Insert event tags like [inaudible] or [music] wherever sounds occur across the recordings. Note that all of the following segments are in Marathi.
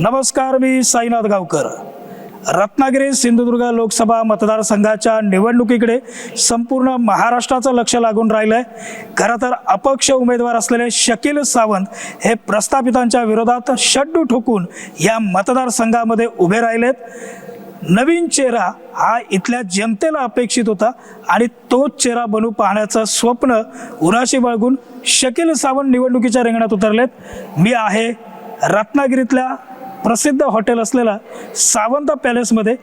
नमस्कार मी साईनाथ गावकर. रत्नागिरी सिंधुदुर्ग लोकसभा मतदारसंघाच्या निवडणुकीकडे संपूर्ण महाराष्ट्राचं लक्ष लागून राहिलं आहे खरं तर अपक्ष उमेदवार असलेले शकील सावंत हे प्रस्थापितांच्या विरोधात शड्डू ठोकून या मतदारसंघामध्ये उभे राहिलेत. नवीन चेहरा हा इथल्या जनतेला अपेक्षित होता आणि तोच चेहरा बनू पाहण्याचं स्वप्न उराशी बाळगून शकील सावंत निवडणुकीच्या रिंगणात उतरलेत. मी आहे रत्नागिरीतल्या प्रसिद्ध हॉटेल असलेला सावंत पॅलेसमध्ये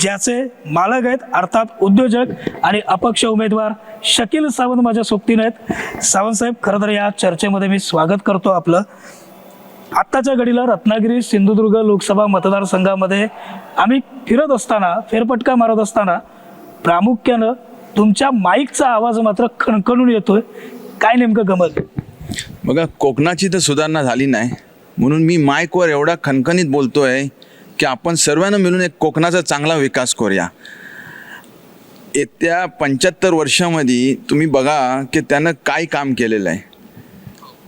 ज्याचे मालक आहेत अर्थात उद्योजक आणि अपक्ष उमेदवार शकील सावंत माझ्या सोबतीनं आहेत. सावंत साहेब खरं तर या चर्चेमध्ये मी स्वागत करतो आपलं. आत्ताच्या घडीला रत्नागिरी सिंधुदुर्ग लोकसभा मतदारसंघामध्ये आम्ही फिरत असताना फेरफटका मारत असताना प्रामुख्यानं तुमच्या माईकचा आवाज मात्र खणखणून येतोय. काय नेमकं गमत? बघा कोकणाची तर सुधारणा झाली नाही. म्हणून मी माईकवर एवढा खणखणीत बोलतोय की आपण सर्वांना मिळून एक कोकणाचा चांगला विकास करूया. येत्या पंच्याहत्तर वर्षामध्ये तुम्ही बघा की त्यानं काय काम केलेलं आहे.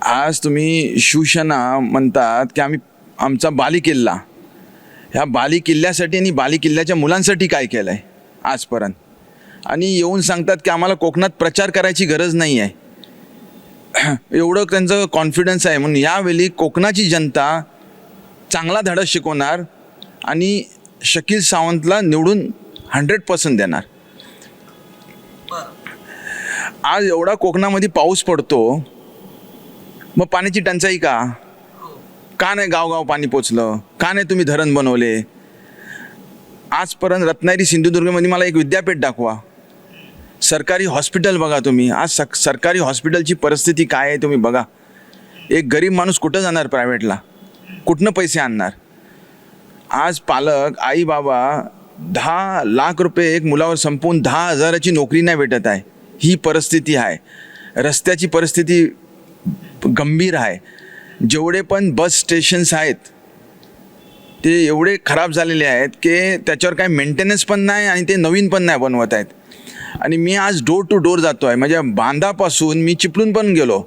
आज तुम्ही शिवसेना म्हणतात की आम्ही आमचा बाली किल्ला ह्या बाली किल्ल्यासाठी आणि बाली किल्ल्याच्या मुलांसाठी काय केलं आहे आजपर्यंत? आणि येऊन सांगतात की आम्हाला कोकणात प्रचार करायची गरज नाही आहे [clears throat] एवढं त्यांचं कॉन्फिडन्स आहे. म्हणून यावेळी कोकणाची जनता चांगला धडा शिकवणार आणि शकील सावंतला निवडून हंड्रेड पर्सेंट देणार. आज एवढा कोकणामध्ये पाऊस पडतो मग पाण्याची टंचाई का? का नाही गावगाव पाणी पोचलं? का नाही तुम्ही धरण बनवले? आजपर्यंत रत्नागिरी सिंधुदुर्गमध्ये मला एक विद्यापीठ दाखवा. सरकारी हॉस्पिटल बघा तुम्ही. आज सक सरकारी हॉस्पिटलची परिस्थिती काय आहे तुम्ही बघा. एक गरीब माणूस कुठं जाणार प्रायव्हेटला? कुठनं पैसे आणणार? आज पालक आई बाबा दहा लाख रुपये एक मुलावर संपवून दहा हजाराची नोकरी नाही भेटत आहे. ही परिस्थिती आहे. रस्त्याची परिस्थिती गंभीर आहे. जेवढे पण बस स्टेशन्स आहेत ते एवढे खराब झालेले आहेत की त्याच्यावर काय मेंटेनन्स पण नाही आणि ते नवीन पण नाही बनवत आहेत. आणि मी आज डोर टू डोर जातो आहे म्हणजे बांधापासून मी चिपळूण पण गेलो.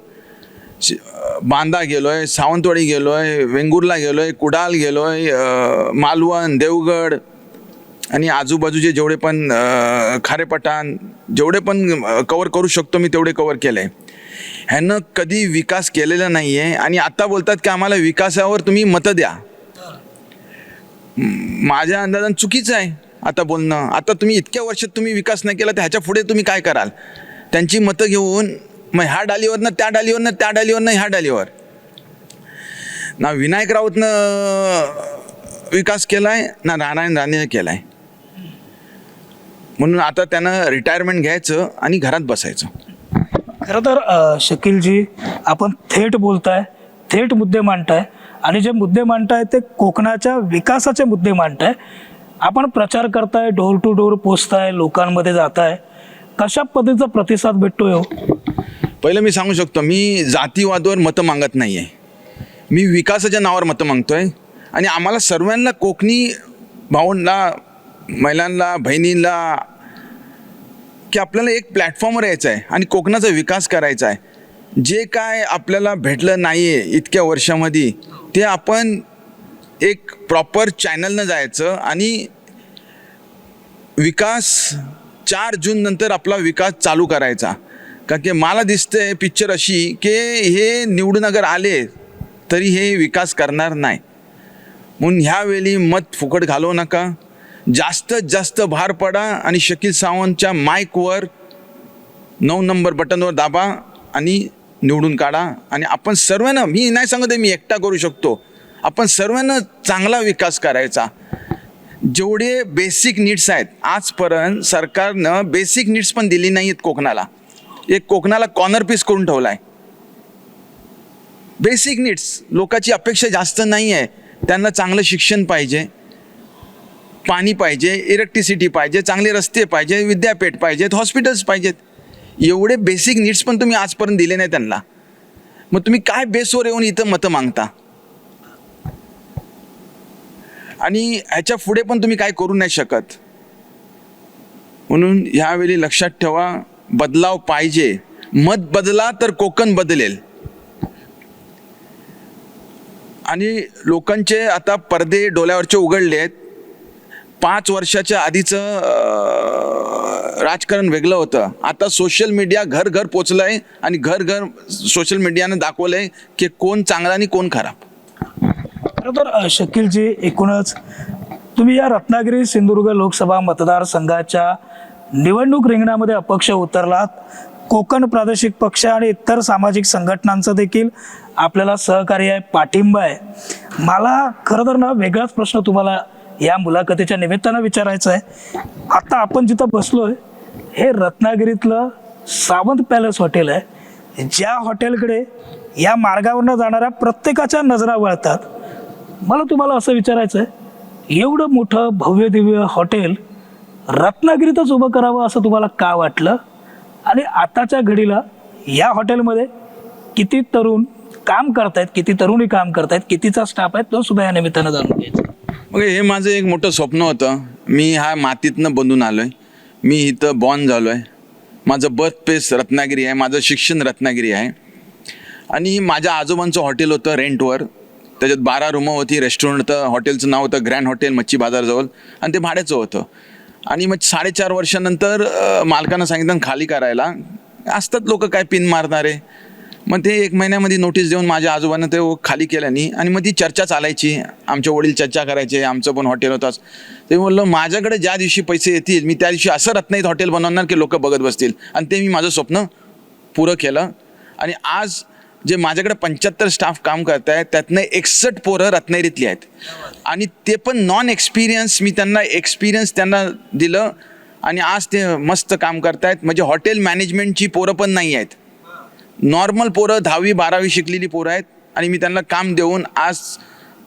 बांदा बांधा गेलो आहे सावंतवाडी गेलो आहे वेंगुर्ला गेलो आहे कुडाल गेलो आहे मालवण देवगड आणि आजूबाजूचे जेवढे पण खारेपटान खारेपठाण जेवढे पण कवर करू शकतो मी तेवढे कवर केले ह्यानं कधी विकास केलेला नाही आहे आणि आता बोलतात की आम्हाला विकासावर तुम्ही मतं द्या. माझ्या अंदाजानं चुकीचं आहे. आता बोलणं. आता तुम्ही इतक्या वर्षात तुम्ही विकास नाही केला तर ह्याच्या पुढे तुम्ही काय कराल? त्यांची मतं घेऊन मग ह्या डालीवरनं त्या डालीवरनं त्या डालीवरनं ह्या डालीवर. ना विनायक राऊतनं विकास केला आहे ना नारायण राणेनं केला आहे म्हणून आता त्यानं रिटायरमेंट घ्यायचं आणि घरात बसायचं. खरं तर शकीलजी आपण थेट बोलताय थेट मुद्दे मांडताय. आणि जे मुद्दे मांडताय ते कोकणाच्या विकासाचे मुद्दे मांडताय. आपण प्रचार करताय डोर टू डोर पोचताय लोकांमध्ये जाताय कशा पद्धतीचा प्रतिसाद भेटतोय हो? पहिलं मी सांगू शकतो मी जातीवादावर मतं मागत नाही आहे मी विकासाच्या नावावर मतं मागतो आहे आणि आम्हाला सर्वांना कोकणी भाऊंना महिलांना बहिणींना की आपल्याला एक प्लॅटफॉर्मवर यायचं आहे आणि कोकणाचा विकास करायचा आहे जे काय आपल्याला भेटलं नाही आहे इतक्या वर्षामध्ये ते आपण एक प्रॉपर चॅनलनं जायचं आणि विकास चार जून नंतर आपला विकास चालू करायचा. का की मला दिसतंय पिक्चर अशी की हे निवडून अगर आले तरी हे विकास करणार नाही. म्हणून ह्यावेळी मत फुकट घालवू नका. जास्तीत जास्त भार पडा आणि शकील सावंतच्या माईकवर नऊ नंबर बटनवर दाबा आणि निवडून काढा. आणि आपण सर्वांना मी नाही सांगत आहे मी एकटा करू शकतो. आपण सर्वांना चांगला विकास करायचा. जेवढे बेसिक नीड्स आहेत आजपर्यंत सरकारनं बेसिक नीड्स पण दिली नाही आहेत कोकणाला. एक कोकणाला कॉर्नर पीस करून ठेवला आहे बेसिक नीड्स लोकांची अपेक्षा जास्त नाही आहे त्यांना चांगलं शिक्षण पाहिजे. पाणी पाहिजे इलेक्ट्रिसिटी पाहिजे चांगले रस्ते पाहिजे विद्यापीठ पाहिजेत हॉस्पिटल्स पाहिजेत. एवढे बेसिक नीड्स पण तुम्ही आजपर्यंत दिले नाही त्यांना. मग तुम्ही काय बेसवर येऊन इथं मतं मागता? आणि ह्याच्या पुढे पण तुम्ही काय करू नाही शकत. म्हणून ह्यावेळी लक्षात ठेवा बदलाव पाहिजे. मत बदला तर कोकण बदलेल. आणि लोकांचे आता पडदे डोल्यावरचे उघडले आहेत. पाच वर्षाच्या आधीचं राजकारण वेगळं होतं. आता सोशल मीडिया घर घर पोचलं आहे आणि घर घर सोशल मीडियानं दाखवलं आहे की कोण चांगला आणि कोण खराब. खरं तर शकीलजी एकूणच तुम्ही या रत्नागिरी सिंधुदुर्ग लोकसभा मतदारसंघाच्या निवडणूक रिंगणामध्ये अपक्ष उतरलात. कोकण प्रादेशिक पक्ष आणि इतर सामाजिक संघटनांचं देखील आपल्याला सहकार्य आहे पाठिंबा आहे. मला खरं तर ना वेगळाच प्रश्न तुम्हाला या मुलाखतीच्या निमित्तानं विचारायचा आहे. आता आपण जिथं बसलोय हे रत्नागिरीतलं सावंत पॅलेस हॉटेल आहे. ज्या हॉटेलकडे या मार्गावरनं जाणाऱ्या प्रत्येकाच्या नजरा वळतात. मला तुम्हाला असं विचारायचं आहे एवढं मोठं भव्य दिव्य हॉटेल रत्नागिरीतच उभं करावं असं तुम्हाला का वाटलं? आणि आताच्या घडीला या हॉटेलमध्ये किती तरुण काम करतायत किती तरुणी काम करतायत कितीचा स्टाफ आहे तो सुद्धा या निमित्तानं जाणून घ्यायचा. मग हे माझं एक मोठं स्वप्न होतं. मी हा मातीतनं बनून आलो आहे मी इथं बॉर्न झालो आहे माझं बर्थ प्लेस रत्नागिरी आहे माझं शिक्षण रत्नागिरी आहे. आणि माझ्या आजोबांचं हॉटेल होतं रेंटवर त्याच्यात बारा रूमं होती रेस्टॉरंट होतं हॉटेलचं नाव होतं ग्रँड हॉटेल मच्छी बाजारजवळ. आणि ते भाड्याचं होतं. आणि मग साडेचार वर्षानंतर मालकानं सांगितलं खाली करायला. असतात लोक काय पिन मारणारे. मग ते एक महिन्यामध्ये नोटीस देऊन माझ्या आजोबानं ते खाली केल्यानी आणि मग ती चर्चा चालायची. आमचे वडील चर्चा करायचे आमचं पण हॉटेल होताच ते बोललो माझ्याकडे ज्या दिवशी पैसे येतील मी त्या दिवशी असं रत्नाईत हॉटेल बनवणार की लोक बघत बसतील. आणि ते मी माझं स्वप्न पुरं केलं. आणि आज जे माझ्याकडे पंच्याहत्तर स्टाफ काम करत आहेत त्यातनं एकसष्ट पोरं रत्नागिरीतली आहेत. आणि ते पण नॉन एक्सपिरियन्स मी त्यांना एक्सपिरियन्स त्यांना दिलं आणि आज ते मस्त काम करतायत. म्हणजे हॉटेल मॅनेजमेंटची पोरं पण नाही आहेत. नॉर्मल पोरं दहावी बारावी शिकलेली पोरं आहेत आणि मी त्यांना काम देऊन आज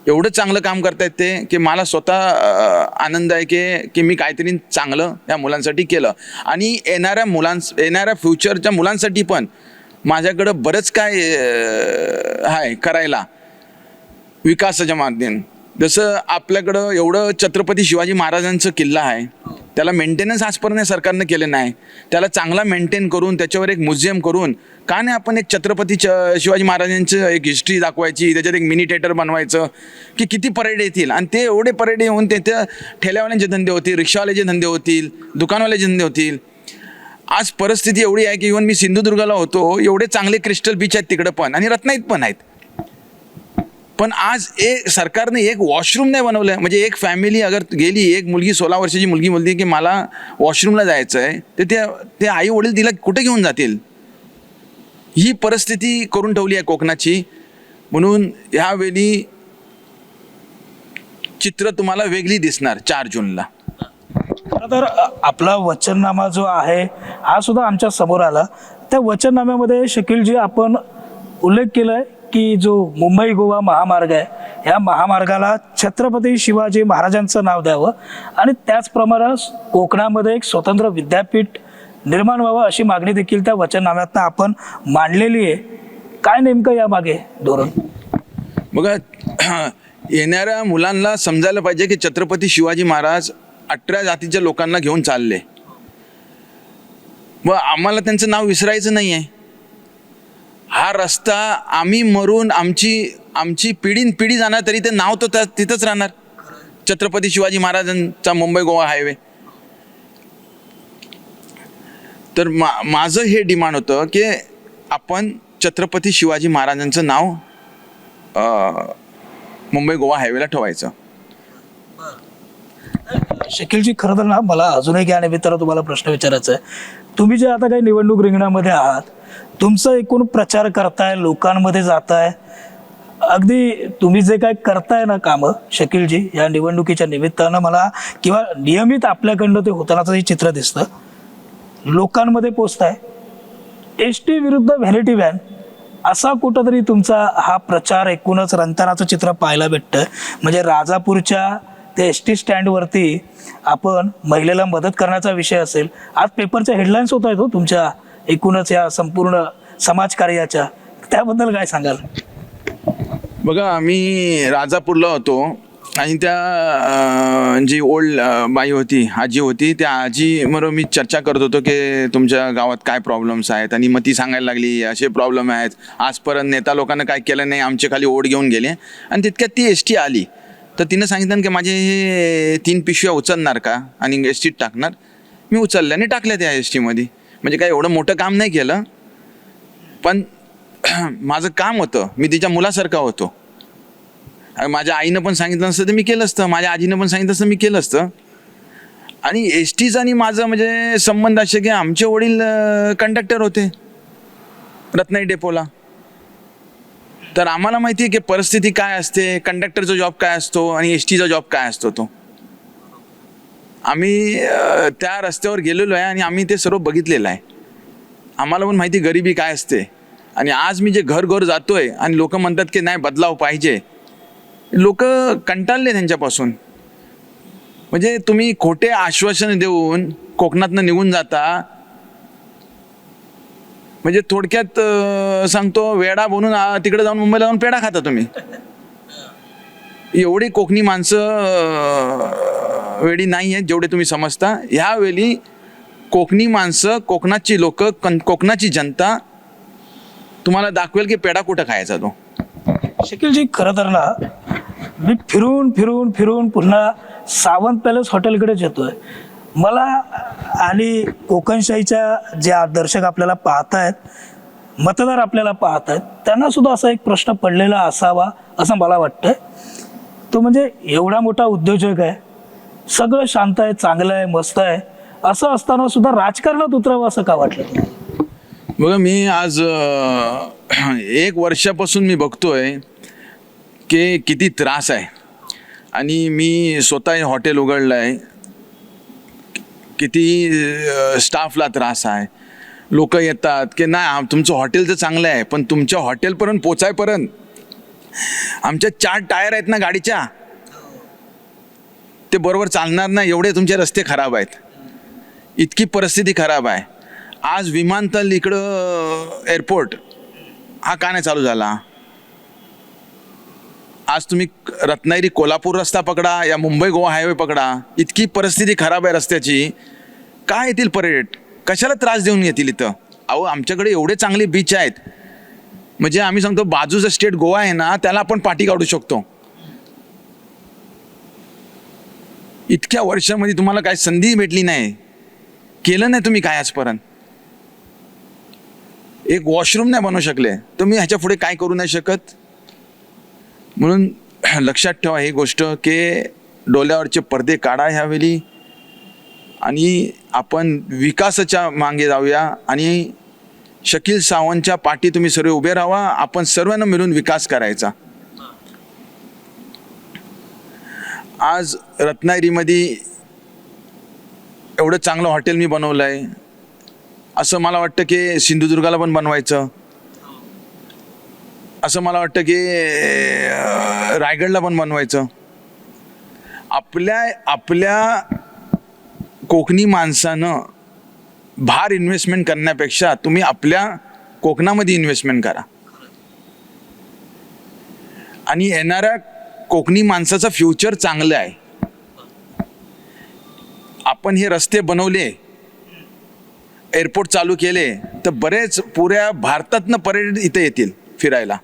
एवढं चांगलं काम करतायत ते की मला स्वतः आनंद आहे की की मी काहीतरी चांगलं या मुलांसाठी केलं. आणि येणाऱ्या मुलांस येणाऱ्या फ्युचरच्या मुलांसाठी पण माझ्याकडं बरंच काय आहे करायला. विकासाच्या माध्यम जसं आपल्याकडं एवढं छत्रपती शिवाजी महाराजांचं किल्ला आहे. त्याला मेंटेनन्स आजपर्यंत सरकारनं केलं नाही. त्याला चांगला मेंटेन करून त्याच्यावर एक म्युझियम करून का नाही आपण एक छत्रपती च शिवाजी महाराजांचं एक हिस्ट्री दाखवायची त्याच्यात एक मिनी थिएटर बनवायचं की किती परेड येतील. आणि ते एवढे परेड येऊन ते त्या ठेल्यावाल्यांचे धंदे होतील रिक्षावाल्याचे धंदे होतील दुकानवाल्याचे धंदे होतील. आज परिस्थिती एवढी आहे की इव्हन मी सिंधुदुर्गाला होतो एवढे चांगले क्रिस्टल बीच आहेत तिकडं पण आणि रत्नाईत पण आहेत. पण आज एक सरकारने एक वॉशरूम नाही बनवलं म्हणजे एक फॅमिली अगर गेली एक मुलगी सोळा वर्षाची मुलगी बोलते की मला वॉशरूमला जायचं आहे तर ते ते आई वडील तिला कुठे घेऊन जातील? ही परिस्थिती करून ठेवली आहे कोकणाची. म्हणून ह्यावेळी चित्र तुम्हाला वेगळी दिसणार चार जूनला. खरं तर आपला वचननामा जो आहे हा सुद्धा आमच्यासमोर आला. त्या वचननाम्यामध्ये शकीलजी आपण उल्लेख केलाय की जो मुंबई गोवा महामार्ग आहे या महामार्गाला छत्रपती शिवाजी महाराजांचं नाव द्यावं आणि त्याचप्रमाणे कोकणामध्ये एक स्वतंत्र विद्यापीठ निर्माण व्हावं अशी मागणी देखील त्या वचननाम्यातनं आपण मांडलेली आहे. काय नेमकं यामागे धोरण? बघा [clears throat] येणाऱ्या मुलांना समजायला पाहिजे की छत्रपती शिवाजी महाराज अठरा जातीच्या लोकांना घेऊन चालले. व आम्हाला त्यांचं नाव विसरायचं नाही आहे हा रस्ता आम्ही मरून आमची आमची पिढीन पिढी जाणार तरी ते नाव तर त्या- तिथंच राहणार. छत्रपती शिवाजी महाराजांचा मुंबई गोवा हायवे. तर मा माझं हे डिमांड होतं की आपण छत्रपती शिवाजी महाराजांचं नाव मुंबई गोवा हायवेला ठेवायचं. शकीलजी खरं तर ना मला अजून एक या निमित्तानं तुम्हाला प्रश्न विचारायचा आहे. तुम्ही जे आता काही निवडणूक रिंगणामध्ये आहात तुमचं एकूण प्रचार करताय लोकांमध्ये जाताय. अगदी तुम्ही जे काय करताय ना कामं शकीलजी या निवडणुकीच्या निमित्तानं मला किंवा नियमित आपल्याकडनं ते होतानाचं हे चित्र दिसतं. लोकांमध्ये पोचताय. एस टी विरुद्ध व्हॅनिटी व्हॅन असा कुठंतरी तुमचा हा प्रचार एकूणच रंगतानाचं चित्र पाहायला भेटतं म्हणजे राजापूरच्या त्या एस टी स्टँडवरती आपण महिलेला मदत करण्याचा विषय असेल आज पेपरच्या हेडलाईन्स होत आहेत हो तुमच्या एकूणच या संपूर्ण समाजकार्याच्या त्याबद्दल काय सांगाल? बघा आम्ही राजापूरला होतो आणि त्या जी ओल्ड बाई होती आजी होती त्या आजी बरोबर मी चर्चा करत होतो की तुमच्या गावात काय प्रॉब्लेम्स आहेत आणि मग ती सांगायला लागली असे प्रॉब्लेम आहेत. आजपर्यंत नेता लोकांना काय केलं नाही आमचे खाली ओढ घेऊन गेले. आणि तितक्यात ती एस टी आली. तर तिनं सांगितलं की माझे हे तीन पिशव्या उचलणार का? आणि एस टीत टाकणार. मी उचलल्या आणि टाकल्या त्या एस टीमध्ये म्हणजे काय एवढं मोठं काम नाही केलं. पण [clears throat] माझं काम होतं. मी तिच्या मुलासारखा होतो. माझ्या आईनं पण सांगितलं असतं तर मी केलं असतं. माझ्या आजीनं पण सांगितलं असतं मी केलं असतं. आणि एस टीचं आणि माझं म्हणजे संबंध असे की आमचे वडील कंडक्टर होते. रत्नाई डेपोला. तर आम्हाला माहिती आहे की परिस्थिती काय असते कंडक्टरचा जॉब काय असतो आणि एस टीचा जॉब काय असतो तो. आम्ही त्या रस्त्यावर गेलेलो आहे आणि आम्ही ते सर्व बघितलेलं आहे. आम्हाला पण माहिती गरिबी काय असते. आणि आज मी जे घर घर जातोय आणि लोक म्हणतात की नाही बदलाव पाहिजे. लोक कंटाळले त्यांच्यापासून. म्हणजे तुम्ही खोटे आश्वासन देऊन कोकणातनं निघून जाता म्हणजे थोडक्यात सांगतो वेडा बनून तिकडे जाऊन मुंबईला जाऊन पेढा खाता तुम्ही. एवढी कोकणी माणसं वेळी नाही आहेत जेवढे तुम्ही समजता. ह्यावेळी कोकणी माणसं कोकणाची लोक कोकणाची जनता तुम्हाला दाखवेल की पेढा कुठं खायचा तो. शकीलजी खरं तर ना मी फिरून फिरून फिरून पुन्हा सावंत पॅलेस हॉटेलकडेच येतोय. मला आणि कोकणशाहीच्या जे दर्शक आपल्याला पाहत आहेत मतदार आपल्याला पाहत आहेत त्यांना सुद्धा असा एक प्रश्न पडलेला असावा असं मला वाटतं तो म्हणजे एवढा मोठा उद्योजक आहे सगळं शांत आहे चांगलं आहे मस्त आहे असं असताना सुद्धा राजकारणात उतरावं असं का वाटलं बघा मी आज एक वर्षापासून मी बघतोय की किती त्रास आहे. आणि मी स्वतः हॉटेल उघडलं आहे किती स्टाफला त्रास आहे. लोक येतात की नाही तुमचं हॉटेल तर चांगलं आहे पण तुमच्या हॉटेलपर्यंत पोचायपर्यंत आमच्या चार टायर आहेत ना गाडीच्या? ते बरोबर चालणार नाही एवढे तुमचे रस्ते खराब आहेत. इतकी परिस्थिती खराब आहे. आज विमानतळ इकडं एअरपोर्ट हा का नाही चालू झाला? आज तुम्ही रत्नागिरी कोल्हापूर रस्ता पकडा या मुंबई गोवा हायवे पकडा. इतकी परिस्थिती खराब आहे रस्त्याची. काय येतील पर्यटक? कशाला त्रास देऊन येतील इथं? अहो आमच्याकडे एवढे चांगले बीच आहेत. म्हणजे आम्ही सांगतो बाजूचं स्टेट गोवा आहे ना त्याला आपण पाठी काढू शकतो. इतक्या वर्षामध्ये तुम्हाला काय संधी भेटली नाही. केलं नाही तुम्ही काय आजपर्यंत? एक वॉशरूम नाही बनवू शकले. तुम्ही ह्याच्या पुढे काय करू नाही शकत? म्हणून लक्षात ठेवा ही गोष्ट की डोल्यावरचे पडदे काढा ह्यावेळी आणि आपण विकासाच्या मागे जाऊया आणि शकील सावंतच्या पाठी तुम्ही सर्व उभे राहा आपण सर्वांना मिळून विकास करायचा. आज रत्नागिरीमध्ये एवढं चांगलं हॉटेल मी बनवलं आहे असं मला वाटतं की सिंधुदुर्गाला पण बनवायचं. असं मला वाटतं की रायगडला पण बनवायचं. आपल्या आपल्या कोकणी माणसानं भार इन्व्हेस्टमेंट करण्यापेक्षा तुम्ही आपल्या कोकणामध्ये इन्व्हेस्टमेंट करा. आणि येणाऱ्या कोकणी माणसाचं फ्युचर चांगलं आहे. आपण हे रस्ते बनवले एअरपोर्ट चालू केले तर बरेच पुऱ्या भारतातनं पर्यटन इथे येतील. फिरायला.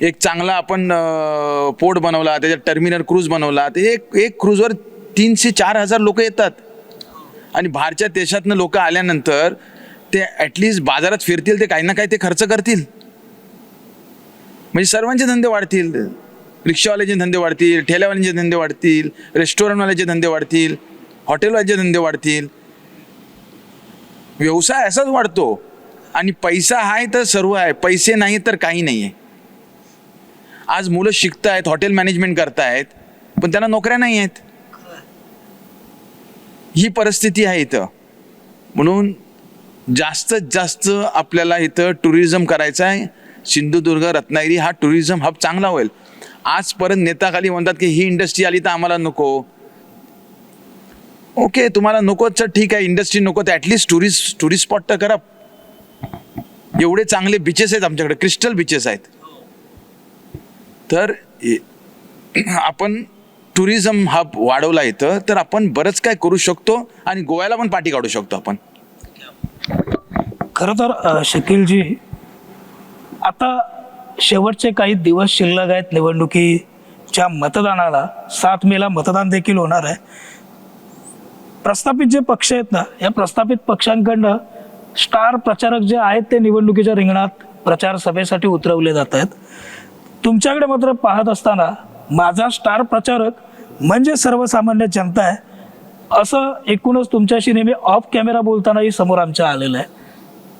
एक चांगला आपण पोर्ट बनवला त्याच्यात टर्मिनल क्रूज बनवला. ते एक एक क्रूजवर तीनशे चार हजार लोक येतात. आणि बाहेरच्या देशातनं लोक आल्यानंतर ते ॲटलिस्ट बाजारात फिरतील ते काही ना काही ते खर्च करतील. म्हणजे सर्वांचे धंदे वाढतील. रिक्षावाल्याचे धंदे वाढतील ठेल्यावाल्यांचे धंदे वाढतील रेस्टॉरंटवाल्याचे धंदे वाढतील हॉटेलवाल्याचे धंदे वाढतील. व्यवसाय असाच वाढतो. आणि पैसा आहे तर सर्व आहे पैसे नाही तर काही नाही आहे. आज मुलं शिकत आहेत हॉटेल मॅनेजमेंट करतायत पण त्यांना नोकऱ्या नाही आहेत. ही परिस्थिती आहे इथं. म्हणून जास्तीत जास्त आपल्याला इथं टुरिझम करायचं आहे. सिंधुदुर्ग रत्नागिरी हा टुरिझम हब चांगला होईल. आजपर्यंत नेताखाली म्हणतात की ही इंडस्ट्री आली तर आम्हाला नको. ओके तुम्हाला नको तर ठीक आहे इंडस्ट्री नको तर ॲटलिस्ट टुरिस्ट टुरिस्ट स्पॉट तर करा. एवढे चांगले बीचेस आहेत आमच्याकडे क्रिस्टल बीचेस आहेत. तर [clears throat] आपण टुरिझम हब वाढवला इथं तर आपण बरंच काय करू शकतो आणि गोव्याला पण पाठी काढू शकतो आपण. खरं तर शकीलजी आता शेवटचे काही दिवस शिल्लक आहेत निवडणुकीच्या मतदानाला. सात मेला मतदान देखील होणार आहे. प्रस्थापित जे पक्ष आहेत ना या प्रस्थापित पक्षांकडनं स्टार प्रचारक जे आहेत ते निवडणुकीच्या रिंगणात प्रचार सभेसाठी उतरवले जात आहेत. तुमच्याकडे मात्र पाहत असताना माझा स्टार प्रचारक म्हणजे सर्वसामान्य जनता आहे. असं एकूणच तुमच्याशी नेहमी ऑफ कॅमेरा बोलतानाही समोर आमच्या आलेलं आहे.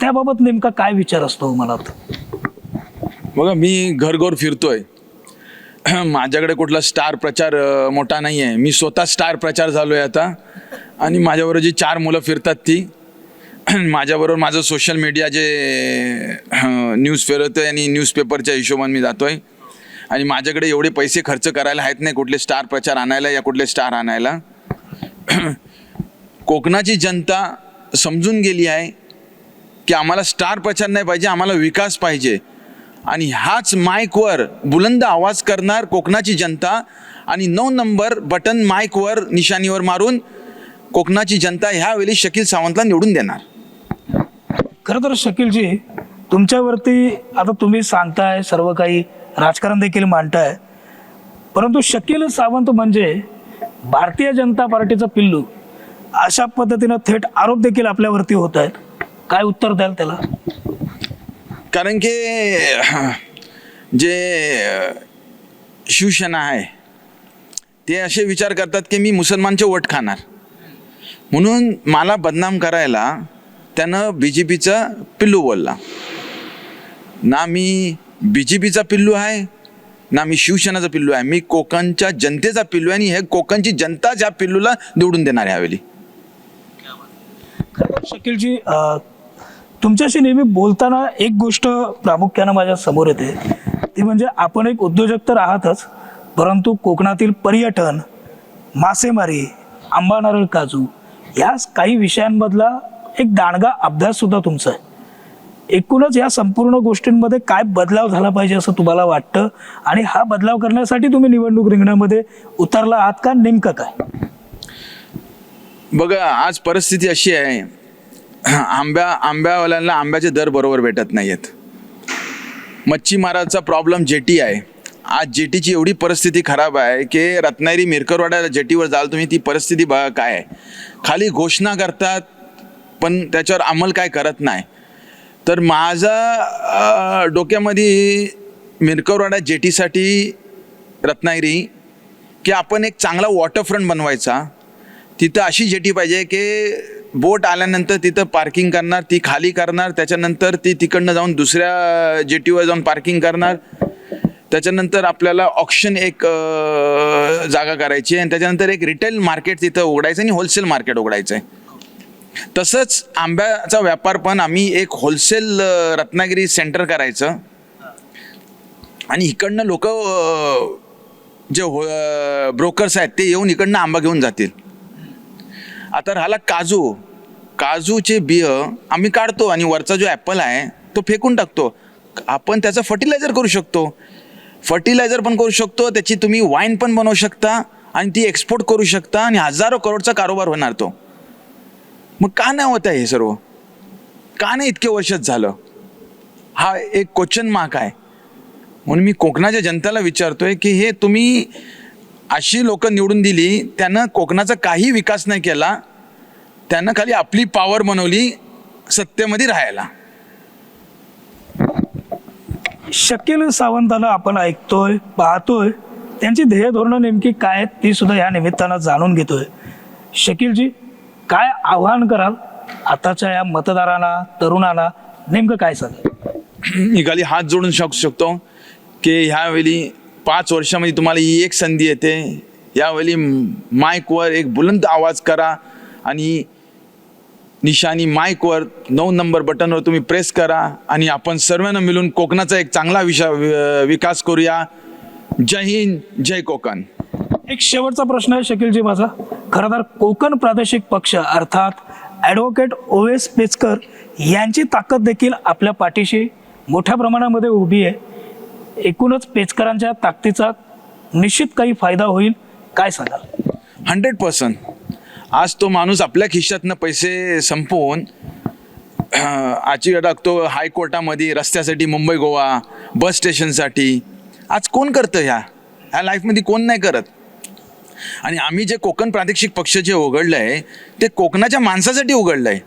त्याबाबत नेमका काय विचार असतो मला बघा मी घरघर फिरतोय. [clears throat] माझ्याकडे कुठला स्टार प्रचार मोठा नाही आहे मी स्वतः स्टार प्रचार झालो आहे आता. आणि माझ्याबरोबर जी चार मुलं फिरतात ती [clears throat] माझ्याबरोबर माझं सोशल मीडिया जे न्यूज फिरवतोय आणि न्यूजपेपरच्या हिशोबाने मी जातोय. आणि माझ्याकडे एवढे पैसे खर्च करायला आहेत नाही कुठले स्टार प्रचार आणायला या कुठले स्टार आणायला. [clears throat] कोकणाची जनता समजून गेली आहे की आम्हाला स्टार प्रचार नाही पाहिजे आम्हाला विकास पाहिजे. आणि ह्याच माईकवर बुलंद आवाज करणार कोकणाची जनता आणि नऊ नंबर बटन माईकवर निशाणीवर मारून कोकणाची जनता ह्यावेळी शकील सावंतला निवडून देणार. खरं तर शकीलजी तुमच्यावरती आता तुम्ही सांगताय सर्व काही राजकारण देखील मांडताय. परंतु शकील सावंत म्हणजे भारतीय जनता पार्टीचं पिल्लू. अशा पद्धतीनं थेट आरोप देखील आपल्यावरती होत आहेत काय उत्तर द्याल त्याला? कारण की जे शिवसेना आहे ते असे विचार करतात की मी मुसलमानचे वट खाणार. म्हणून मला बदनाम करायला त्यानं बी जे पीचा पिल्लू बोलला. ना मी बी जे पीचा पिल्लू आहे ना मी शिवसेनाचा पिल्लू आहे. मी कोकणच्या जनतेचा पिल्लू आहे आणि हे कोकणची जनता ज्या पिल्लूला निवडून देणार आहे हवेली. शकीलजी तुमच्याशी नेहमी बोलताना एक गोष्ट प्रामुख्यानं माझ्यासमोर येते. ती म्हणजे आपण एक उद्योजक तर आहातच परंतु कोकणातील पर्यटन मासेमारी आंबा नारळ काजू याच काही विषयांमधला एक दांडगा अभ्यास सुद्धा तुमचा आहे. एकूणच या संपूर्ण गोष्टींमध्ये काय बदलाव झाला पाहिजे असं तुम्हाला वाटतं? आणि हा बदलाव करण्यासाठी तुम्ही निवडणूक रिंगणामध्ये उतरला आहात का? नेमकं काय? बघा आज परिस्थिती अशी आहे. आंब्या आंब्यावाल्यांना आंब्याचे दर बरोबर भेटत नाही आहेत मच्छीमाराचा प्रॉब्लेम जेटी आहे. आज जेटीची एवढी परिस्थिती खराब आहे की रत्नागिरी मिरकरवाड्याला जेटीवर जाल तुम्ही ती परिस्थिती बघा काय आहे. खाली घोषणा करतात पण त्याच्यावर अंमल काय करत नाही. तर माझा डोक्यामध्ये मिरकरवाडा जेटीसाठी रत्नागिरी की आपण एक चांगला वॉटरफ्रंट बनवायचा. तिथं अशी जेटी पाहिजे की बोट आल्यानंतर तिथं पार्किंग करणार ती खाली करणार त्याच्यानंतर ती तिकडनं जाऊन दुसऱ्या जेटीवर जाऊन पार्किंग करणार. त्याच्यानंतर आपल्याला ऑप्शन एक जागा करायची आणि त्याच्यानंतर एक रिटेल मार्केट तिथं उघडायचं आणि होलसेल मार्केट उघडायचं आहे. तसंच आंब्याचा व्यापार पण आम्ही एक होलसेल रत्नागिरी सेंटर करायचं. आणि इकडनं लोक जे हो ब्रोकर्स आहेत ते येऊन इकडनं आंबा घेऊन जातील. आता राहिला काजू. काजूचे बिय आम्ही काढतो आणि वरचा जो ॲपल आहे तो फेकून टाकतो. आपण त्याचं फर्टिलायझर करू शकतो. फर्टिलायझर पण करू शकतो त्याची तुम्ही वाईन पण बनवू शकता आणि ती एक्सपोर्ट करू शकता आणि हजारो करोडचा कारोबार होणार तो. मग का नाही होत आहे हे सर्व? का नाही इतके वर्षच झालं? हा एक क्वेश्चन मार्क आहे. म्हणून मी कोकणाच्या जनतेला विचारतोय की हे तुम्ही अशी लोक निवडून दिली त्यानं कोकणाचा काही विकास नाही केला त्यानं खाली आपली पॉवर बनवली सत्तेमध्ये राहायला. शकील सावंताला आपण ऐकतोय पाहतोय. त्यांची ध्येय धोरणं नेमकी काय आहेत ती सुद्धा या निमित्तानं जाणून घेतोय. शकीलजी काय आव्हान कराल? आताच्या या मतदारांना तरुणांना नेमकं काय सांगाल? मी खाली हात जोडून शकू शकतो की ह्यावेळी पाच वर्षामध्ये तुम्हाला ही एक संधी येते. यावेळी माईकवर एक बुलंद आवाज करा आणि निशाणी माईकवर नऊ नंबर बटनवर तुम्ही प्रेस करा आणि आपण सर्वांना मिळून कोकणाचा एक चांगला विषा विकास करूया. जय हिंद जय कोकण. एक शेवटचा प्रश्न आहे शकीलजी माझा. खरं तर कोकण प्रादेशिक पक्ष अर्थात ॲडव्होकेट ओ एस पेचकर यांची ताकद देखील आपल्या पाठीशी मोठ्या प्रमाणामध्ये उभी आहे. एकूणच पेचकरांच्या ताकदीचा निश्चित काही फायदा होईल. काय सांगाल? Hundred percent. आज तो माणूस आपल्या खिशातनं पैसे संपवून अं, आजी हायकोर्टामध्ये रस्त्यासाठी मुंबई गोवा बस स्टेशनसाठी. आज कोण करतं ह्या? ह्या लाईफमध्ये कोण नाही करत? आणि आम्ही जे कोकण प्रादेशिक पक्ष जे उघडलं आहे ते कोकणाच्या माणसासाठी उघडलं आहे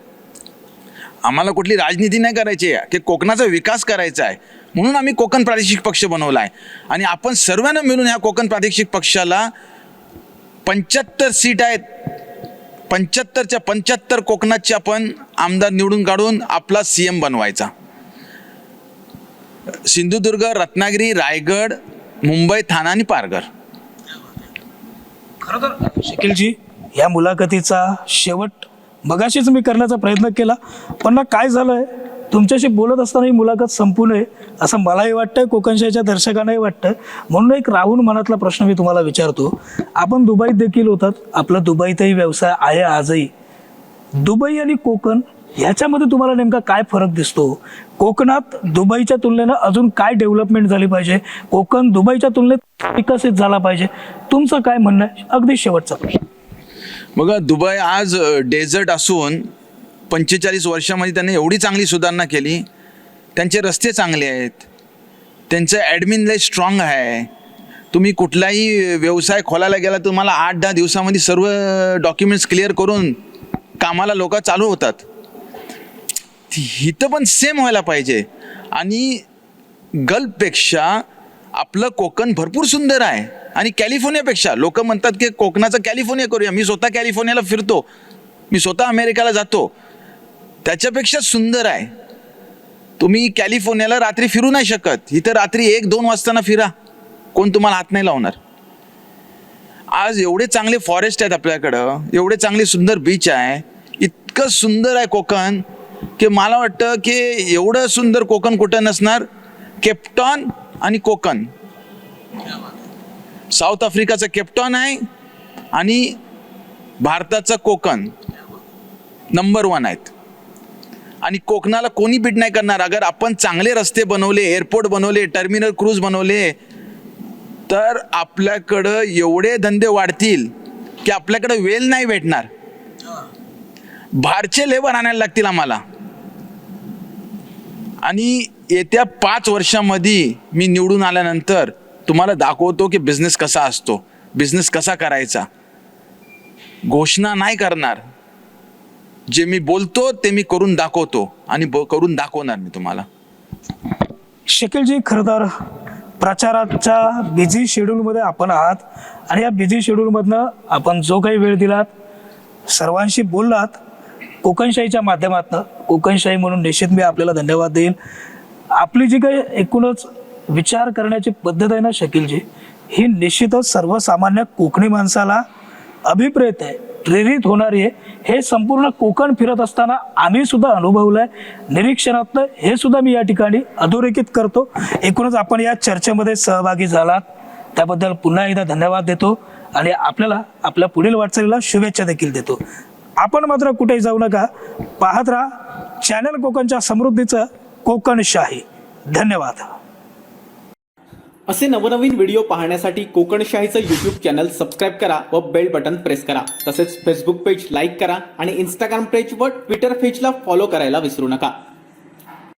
आम्हाला कुठली राजनीती नाही करायची आहे की कोकणाचा विकास करायचा आहे म्हणून आम्ही कोकण प्रादेशिक पक्ष बनवला आहे आणि आपण सर्वांना मिळून ह्या कोकण प्रादेशिक पक्षाला पंच्याहत्तर सीट आहेत. पंच्याहत्तरच्या पंच्याहत्तर कोकणाचे आपण आमदार निवडून काढून आपला सी एम बनवायचा. सिंधुदुर्ग रत्नागिरी रायगड मुंबई ठाणा आणि पारघर. खरं तर शकीलजी या मुलाखतीचा शेवट मगाशीच मी करण्याचा प्रयत्न केला पण ना काय झालंय? तुमच्याशी बोलत असताना ही मुलाखत संपू नये असं मलाही वाटतं कोकणशाहीच्या दर्शकांनाही वाटतं म्हणून एक राहून मनातला प्रश्न मी तुम्हाला विचारतो. आपण दुबईत देखील होतात आपला दुबईतही व्यवसाय आहे आजही. दुबई आणि कोकण ह्याच्यामध्ये तुम्हाला नेमका काय फरक दिसतो? कोकणात दुबईच्या तुलनेनं अजून काय डेव्हलपमेंट झाली पाहिजे? कोकण दुबईच्या तुलनेत विकसित झाला पाहिजे? तुमचं काय म्हणणं आहे? अगदी शेवटचा प्रश्न. बघा दुबई आज डेझर्ट असून पंचेचाळीस वर्षामध्ये त्यांनी एवढी चांगली सुधारणा केली. त्यांचे रस्ते चांगले आहेत. त्यांचं ॲडमिन लय स्ट्रॉंग आहे. तुम्ही कुठलाही व्यवसाय खोलायला गेला तुम्हाला आठ दहा दिवसामध्ये सर्व डॉक्युमेंट्स क्लिअर करून कामाला लोक चालू होतात. इथं पण सेम व्हायला पाहिजे. आणि गल्फपेक्षा आपलं कोकण भरपूर सुंदर आहे. आणि कॅलिफोर्नियापेक्षा लोक म्हणतात की कोकणाचं कॅलिफोर्निया करूया. मी स्वतः कॅलिफोर्नियाला फिरतो. मी स्वतः अमेरिकाला जातो. त्याच्यापेक्षा सुंदर आहे. तुम्ही कॅलिफोर्नियाला रात्री फिरू नाही शकत. इथं रात्री एक दोन वाजताना फिरा. कोण तुम्हाला हात नाही लावणार. आज एवढे चांगले फॉरेस्ट आहेत आपल्याकडं. एवढे चांगले सुंदर बीच आहे. इतकं सुंदर आहे कोकण. की मला वाटतं की एवढं सुंदर कोकण कुठं नसणार? केपटॉन आणि कोकण. साऊथ आफ्रिकाचं केपटॉन आहे आणि भारताचं कोकण. नंबर वन आहेत. आणि कोकणाला कोणी बीट नाही करणार. अगर आपण चांगले रस्ते बनवले एअरपोर्ट बनवले टर्मिनल क्रूज बनवले तर आपल्याकडं एवढे धंदे वाढतील की आपल्याकडं वेल नाही भेटणार. बाहेरचे लेबर आणायला लागतील आम्हाला. आणि येत्या पाच वर्षामध्ये मी निवडून आल्यानंतर तुम्हाला दाखवतो की बिझनेस कसा असतो. बिझनेस कसा करायचा. घोषणा नाही करणार. जे मी बोलतो ते मी करून दाखवतो. आणि ब- करून दाखवणार मी तुम्हाला. शकीलजी खरं तर प्रचाराच्या बिझी शेड्यूलमध्ये आपण आहात. आणि या बिझी शेड्यूलमधनं आपण जो काही वेळ दिलात सर्वांशी बोललात कोकणशाहीच्या माध्यमातनं कोकणशाही म्हणून निश्चित मी आपल्याला धन्यवाद देईल आपली जी काही एकूणच विचार करण्याची पद्धत आहे ना शकीलजी ही निश्चितच सर्वसामान्य कोकणी माणसाला अभिप्रेत आहे प्रेरित होणारी आहे. हे संपूर्ण कोकण फिरत असताना आम्ही सुद्धा अनुभवलंय. निरीक्षणातलं हे सुद्धा मी या ठिकाणी अधोरेखित करतो. एकूणच आपण या चर्चेमध्ये सहभागी झालात. त्याबद्दल पुन्हा एकदा धन्यवाद देतो आणि आपल्याला आपल्या पुढील वाटचालीला शुभेच्छा देखील देतो. आपण मात्र कुठेही जाऊ नका. पाहत राहा. चॅनल कोकणच्या समृद्धीचं कोकणशाही धन्यवाद. असे नवनवीन व्हिडिओ पाहण्यासाठी कोकणशाहीचं यूट्यूब चॅनल सबस्क्राईब करा व बेल बटन प्रेस करा. तसेच फेसबुक पेज लाईक करा आणि इंस्टाग्राम पेज व ट्विटर पेजला फॉलो करायला विसरू नका.